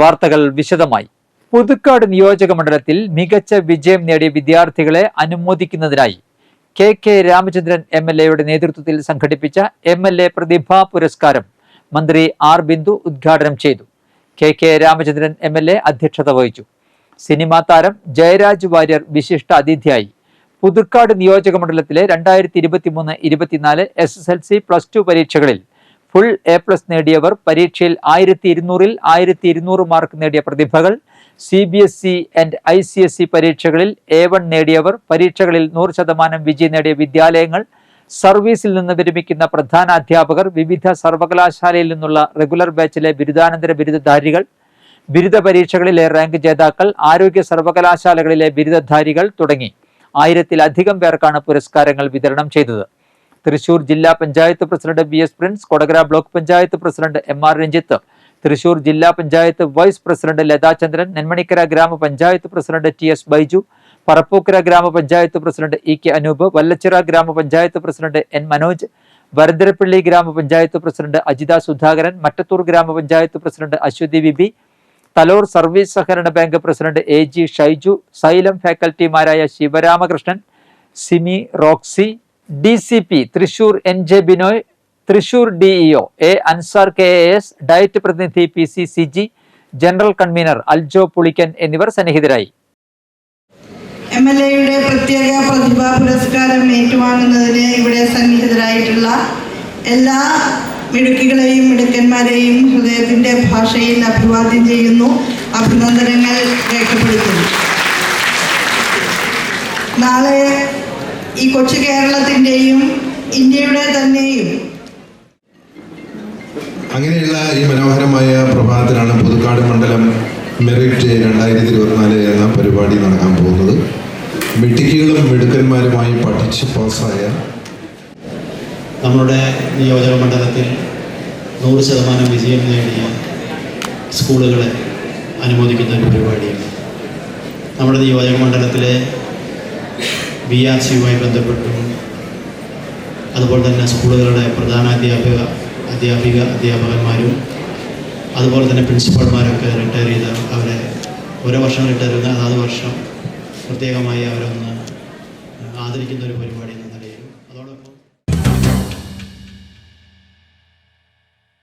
വാർത്തകൾ വിശദമായി. പുതുക്കാട് നിയോജക മണ്ഡലത്തിൽ മികച്ച വിജയം നേടിയ വിദ്യാർത്ഥികളെ അനുമോദിക്കുന്നതിനായി K K Ramachandran M L എയുടെ നേതൃത്വത്തിൽ സംഘടിപ്പിച്ച എം എൽ എ പ്രതിഭാ പുരസ്കാരം മന്ത്രി ആർ ബിന്ദു ഉദ്ഘാടനം ചെയ്തു. K K Ramachandran M L A അധ്യക്ഷത വഹിച്ചു. സിനിമാ താരം ജയരാജ് വാര്യർ വിശിഷ്ട അതിഥിയായി. പുതുക്കാട് നിയോജക മണ്ഡലത്തിലെ രണ്ടായിരത്തി ഇരുപത്തി മൂന്ന് ഇരുപത്തിനാല് S S L C plus two പരീക്ഷകളിൽ ഫുൾ എ പ്ലസ് നേടിയവർ പരീക്ഷയിൽ ആയിരത്തി ഇരുന്നൂറിൽ ആയിരത്തി ഇരുന്നൂറ് മാർക്ക് നേടിയ പ്രതിഭകൾ. C B S E and I C S E പരീക്ഷകളിൽ എ വൺ നേടിയവർ പരീക്ഷകളിൽ നൂറ് ശതമാനം വിജയം നേടിയ വിദ്യാലയങ്ങൾ. സർവീസിൽ നിന്ന് വിരമിക്കുന്ന പ്രധാന അധ്യാപകർ വിവിധ സർവകലാശാലയിൽ നിന്നുള്ള റെഗുലർ ബാച്ചിലെ ബിരുദാനന്തര ബിരുദധാരികൾ. ബിരുദ പരീക്ഷകളിലെ റാങ്ക് ജേതാക്കൾ ആരോഗ്യ സർവകലാശാലകളിലെ ബിരുദധാരികൾ തുടങ്ങി. ആയിരത്തിലധികം പേർക്കാണ് പുരസ്കാരങ്ങൾ വിതരണം ചെയ്തത്. തൃശൂർ ജില്ലാ panchayat president V S Prince Kodakara block panchayat president M R Ranjith Thrissur ജില്ലാ പഞ്ചായത്ത് വൈസ് പ്രസിഡന്റ് ലതാചന്ദ്രൻ നെന്മണിക്കര ഗ്രാമപഞ്ചായത്ത് president T S Baiju Parappukkara ഗ്രാമപഞ്ചായത്ത് president E K Anoop Vallachira ഗ്രാമപഞ്ചായത്ത് പ്രസിഡന്റ് എൻ മനോജ് വരന്തരപ്പള്ളി ഗ്രാമപഞ്ചായത്ത് പ്രസിഡന്റ് അജിത സുധാകരൻ മറ്റത്തൂർ ഗ്രാമപഞ്ചായത്ത് പ്രസിഡന്റ് അശ്വതി ബിബി തലോർ സർവീസ് സഹകരണ bank president A G Shaiju Xylem ഫാക്കൽറ്റിമാരായ Sivaramakrishnan Simi Roxy D C P Thrissur N J Binoy Thrissur DEO A Ansar K A S DIET പ്രതിനിധി P C C G general convener Aljo Pulikkan എന്നിവർ സന്നിഹിതരായി. M L എയുടെ പ്രത്യേക പ്രതിഭാ പുരസ്കാരം ഏറ്റുവാങ്ങുന്നതിന് ഇവിടെ സന്നിഹിതരായിട്ടുള്ള എല്ലാ മിടുക്കികളെയും മിടുക്കന്മാരെയും ഹൃദയത്തിന്റെ ഭാഷയിൽ അഭിവാദ്യം ചെയ്യുന്നു അഭിനന്ദനങ്ങൾ രേഖപ്പെടുത്തുന്നു. നാളെ ഈ കൊച്ചു കേരളത്തിന്റെയും ഇന്ത്യയുടെ തന്നെയും. അങ്ങനെയുള്ള ഈ മനോഹരമായ പ്രഭാതത്തിലാണ് പുതുക്കാട് മണ്ഡലം മെറിറ്റ് രണ്ടായിരത്തി ഇരുപത്തിനാല് എന്ന പരിപാടി നടക്കാൻ പോകുന്നത്. മിടുക്കികളും മിടുക്കന്മാരുമായി പഠിച്ച് പാസ്സായ നമ്മുടെ നിയോജക മണ്ഡലത്തിൽ നൂറ് ശതമാനം വിജയം നേടിയ സ്കൂളുകളെ അനുമോദിക്കുന്ന ഒരു പരിപാടിയാണ്. നമ്മുടെ നിയോജക മണ്ഡലത്തിലെ ബി ആർ സിയുമായി ബന്ധപ്പെട്ടും. അതുപോലെ തന്നെ സ്കൂളുകളുടെ പ്രധാന അധ്യാപിക അധ്യാപിക അധ്യാപകന്മാരും അതുപോലെ തന്നെ പ്രിൻസിപ്പൾമാരൊക്കെ റിട്ടയർ ചെയ്ത അവരെ ഓരോ വർഷം റിട്ടയർ ചെയ്യുന്ന അതാത് വർഷം പ്രത്യേകമായി അവരൊന്ന് ആദരിക്കുന്ന ഒരു പരിപാടി